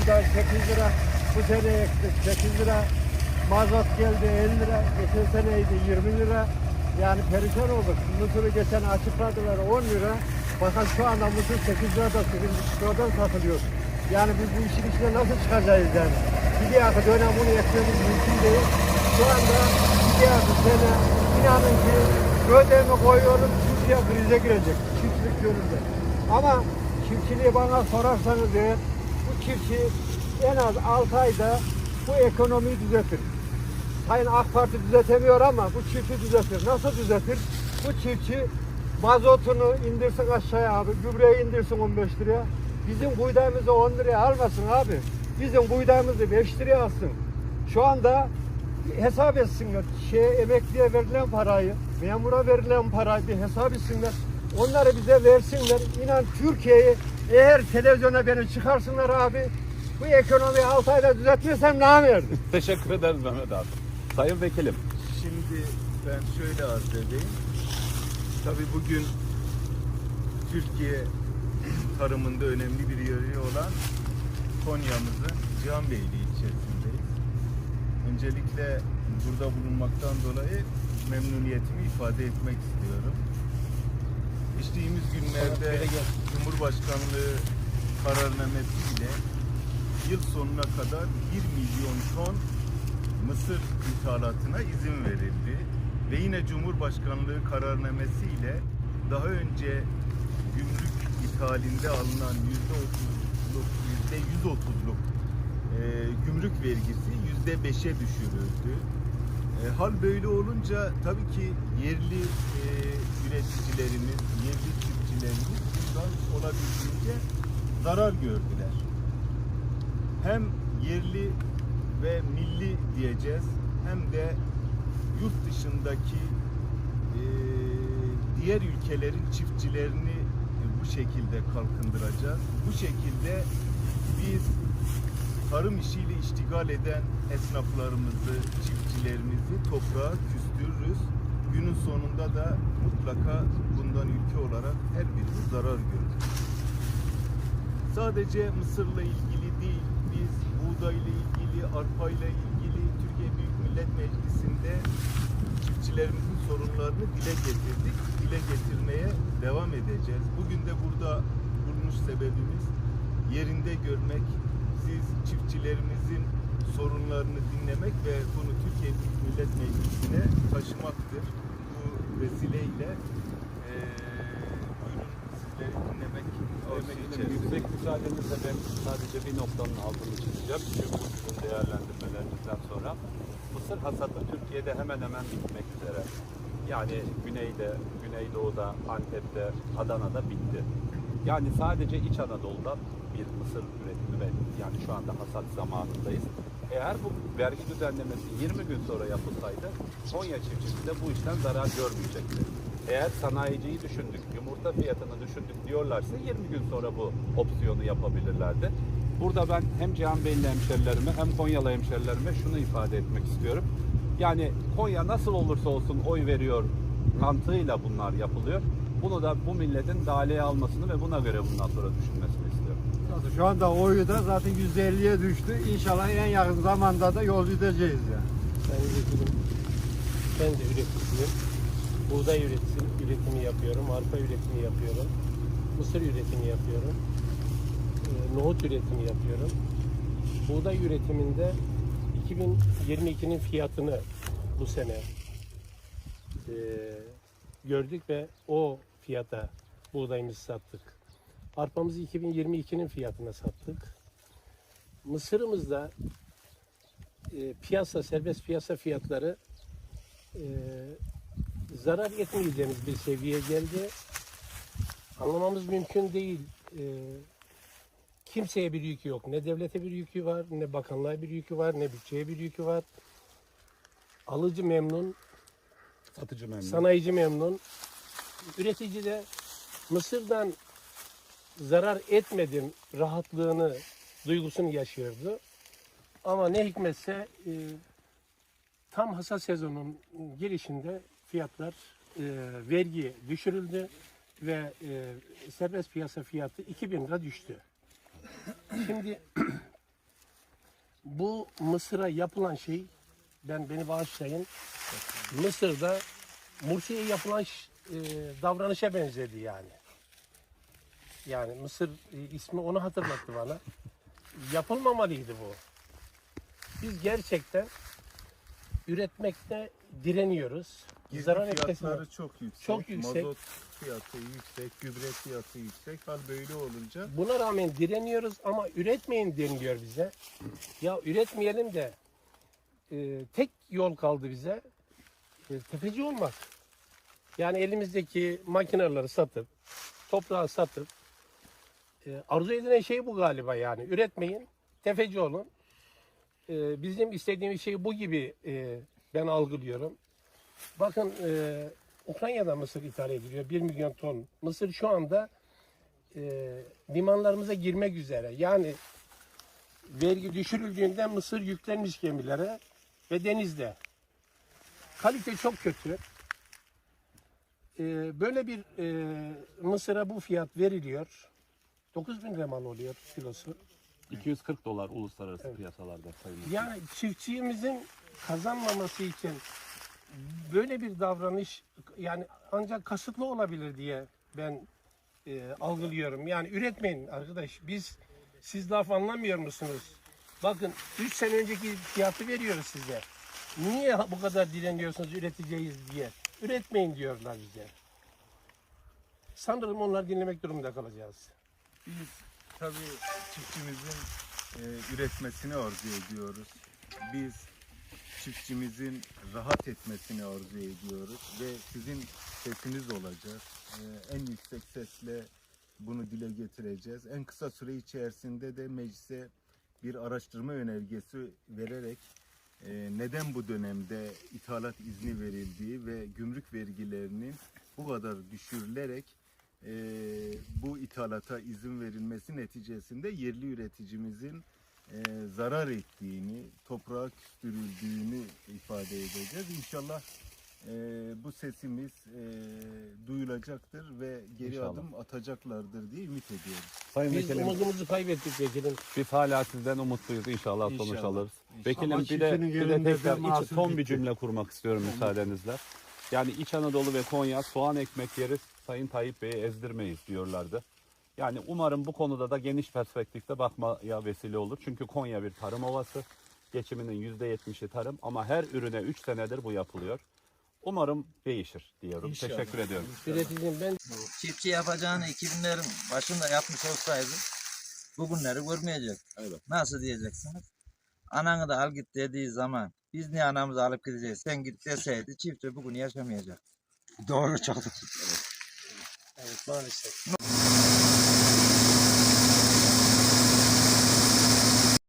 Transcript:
buğday 8 lira. Bu sene ektik 8 lira. Mazot geldi 50 lira. Geçen seneydi 20 lira. Yani perişan olduk. Mısır'ı geçen açıkladılar 10 lira. Bakın şu anda mısır 8 liradan 8,5 liradan satılıyor. Yani biz bu işin içine nasıl çıkacağız yani? Dahaki dönem bunu ekmemiz mümkün değil. Şu anda dahaki sene inanın ki ödemi koyuyoruz Türkiye krize girecek. Çiftlik yönünde. Ama çiftçiliği bana sorarsanız eğer çiftçi en az 6 ayda bu ekonomiyi düzeltir. Sayın AK Parti düzeltemiyor ama bu çiftçi düzeltir. Nasıl düzeltir? Bu çiftçi mazotunu indirsin aşağıya abi, gübreyi indirsin 15 liraya. Bizim buğdayımızı 10 liraya almasın abi. Bizim buğdayımızı 5 liraya alsın. Şu anda hesap etsinler. Şey, emekliye verilen parayı, memura verilen parayı bir hesap etsinler. Onları bize versinler. İnan Türkiye'yi eğer televizyona beni çıkarsınlar abi, bu ekonomiyi 6 ayda düzeltmesem ne verdim? Teşekkür ederiz Mehmet abi. Sayın Vekilim. Şimdi ben şöyle arz edeyim. Tabii bugün Türkiye tarımında önemli bir yeri olan Konya'mızın Cihanbeyli ilçesindeyiz. Öncelikle burada bulunmaktan dolayı memnuniyetimi ifade etmek istiyorum. Geçtiğimiz günlerde Cumhurbaşkanlığı kararnamesiyle yıl sonuna kadar 1 milyon ton mısır ithalatına izin verildi. Ve yine Cumhurbaşkanlığı kararnamesiyle daha önce gümrük ithalinde alınan %30'luk, %130'luk e, gümrük vergisi %5'e düşürüldü. E, hal böyle olunca tabii ki yerli e, üreticilerimiz, yerli çiftçilerimiz bundan olabildiğince zarar gördüler hem yerli ve milli diyeceğiz hem de yurt dışındaki e, diğer ülkelerin çiftçilerini bu şekilde kalkındıracağız. Bu şekilde biz tarım işiyle iştigal eden esnaflarımızı, çiftçilerimizi toprağa küstürürüz. Günün sonunda da mutlaka bundan ülke olarak her birimiz zarar görürüz. Sadece Mısır'la ilgili değil, biz buğdayla ilgili, arpayla ilgili Türkiye Büyük Millet Meclisi'nde çiftçilerimizin sorunlarını dile getirdik. Dile getirmeye devam edeceğiz. Bugün de burada bulunuş sebebimiz yerinde görmek, siz çiftçilerimizin sorunlarını dinlemek ve bunu Türkiye Büyük Millet Meclisi'ne taşımaktır. Bu vesileyle eee buyurun sizleri dinlemek içerisinde. yüksek müsaadenizle ben sadece bir noktanın altını çizeceğim. Çünkü sizin değerlendirmelerinizden sonra mısır hasadı Türkiye'de hemen hemen bitmek üzere. Yani Güney'de, Güneydoğu'da, Antep'te, Adana'da bitti. Yani sadece İç Anadolu'da bir mısır üretimi ve yani şu anda hasat zamanındayız. Eğer bu vergi düzenlemesi 20 gün sonra yapılsaydı Konya çiftçisi de bu işten zarar görmeyecekti. Eğer sanayiciyi düşündük, yumurta fiyatını düşündük diyorlarsa 20 gün sonra bu opsiyonu yapabilirlerdi. Burada ben hem Cihan Beyli hemşerilerime hem Konyalı hemşerilerime şunu ifade etmek istiyorum. Yani Konya nasıl olursa olsun oy veriyor mantığıyla bunlar yapılıyor. Bunu da bu milletin daleye almasını ve buna göre bundan sonra düşünmesini istiyorum. Şu anda oyu da zaten %50'ye düştü. İnşallah en yakın zamanda da yol gideceğiz yani. Ben üretirim. Ben de üreticisiyim. Buğday üretim, üretimi yapıyorum. Arpa üretimi yapıyorum. Mısır üretimi yapıyorum. e, Nohut üretimi yapıyorum. Buğday üretiminde 2022'nin fiyatını bu sene e, gördük ve o fiyata buğdayımızı sattık. Arpamızı 2022'nin fiyatına sattık. Mısırımızda e, piyasa, serbest piyasa fiyatları e, zarar etmeyeceğimiz bir seviyeye geldi. Anlamamız mümkün değil. E, kimseye bir yükü yok. Ne devlete bir yükü var, ne bakanlığa bir yükü var, ne bütçeye bir yükü var. Alıcı memnun, Satıcı memnun. sanayici memnun. Üretici de Mısır'dan zarar etmedim rahatlığını, duygusunu yaşıyordu. Ama ne hikmetse e, tam hasat sezonun girişinde fiyatlar e, vergi düşürüldü ve e, serbest piyasa fiyatı 2000 lira düştü. Şimdi Bu Mısır'a yapılan şey, ben beni bağışlayın, Mısır'da Mursi'ye yapılan e, davranışa benzedi yani. Yani Mısır e, ismi onu hatırlattı bana. Yapılmamalıydı bu. Biz gerçekten üretmekte direniyoruz. Gizli Zarar fiyatları çok yüksek. Çok yüksek. Mazot fiyatı yüksek, gübre fiyatı yüksek. Hal böyle olunca Buna rağmen direniyoruz ama üretmeyin deniliyor bize. Ya üretmeyelim de e, tek yol kaldı bize. E, tefeci olmak. Yani elimizdeki makineleri satıp, toprağı satıp, e, arzu edilen şey bu galiba yani. Üretmeyin, tefeci olun. E, bizim istediğimiz şey bu gibi e, ben algılıyorum. Bakın e, Ukrayna'da mısır ithal ediliyor. 1 milyon ton. Mısır şu anda e, limanlarımıza girmek üzere. Yani vergi düşürüldüğünde mısır yüklenmiş gemilere ve denizde. Kalite çok kötü. E, böyle bir e, mısıra bu fiyat veriliyor. 9 bin lira mal oluyor kilosu. 240 dolar uluslararası piyasalarda sayın. Yani çiftçimizin kazanmaması için böyle bir davranış yani ancak kasıtlı olabilir diye ben e, algılıyorum. Yani üretmeyin arkadaş. Biz siz laf anlamıyor musunuz? Bakın 3 sene önceki fiyatı veriyoruz size. Niye bu kadar direniyorsunuz üreteceğiz diye? Üretmeyin diyorlar bize. Sanırım onlar dinlemek durumunda kalacağız. Biz tabii çiftçimizin e, üretmesini arzu ediyoruz. Biz çiftçimizin rahat etmesini arzu ediyoruz ve sizin sesiniz olacak. E, en yüksek sesle bunu dile getireceğiz. En kısa süre içerisinde de meclise bir araştırma önergesi vererek e, neden bu dönemde ithalat izni verildiği ve gümrük vergilerinin bu kadar düşürülerek e, bu ithalata izin verilmesi neticesinde yerli üreticimizin e, zarar ettiğini, toprağa küstürüldüğünü ifade edeceğiz. İnşallah e, bu sesimiz e, duyulacaktır ve geri İnşallah. adım atacaklardır diye ümit ediyoruz. Sayın Biz Vekilim umudumuzu kaybettik vekilim. biz hala sizden umutluyuz. İnşallah, sonuç İnşallah. alırız. İnşallah. Vekilim Ama bir de, çiftçinin bir de yerinde tekrar bir içi mahsul son bir bitti. cümle kurmak istiyorum müsaadenizle. Yani İç Anadolu ve Konya soğan ekmek yeriz, Sayın Tayyip Bey'i ezdirmeyiz diyorlardı. Yani umarım bu konuda da geniş perspektifte bakmaya vesile olur. Çünkü Konya bir tarım ovası. Geçiminin %70'i tarım ama her ürüne 3 senedir bu yapılıyor. Umarım değişir diyorum. İnşallah. Teşekkür ediyorum. Üreticiyim ben Çiftçi yapacağını 2000'lerin başında yapmış olsaydı bugünleri görmeyecek. Nasıl diyeceksiniz? Ananı da al git dediği zaman biz niye anamızı alıp gideceğiz? Sen git deseydi çiftçi bugün yaşamayacak. Doğru çok. evet, maalesef.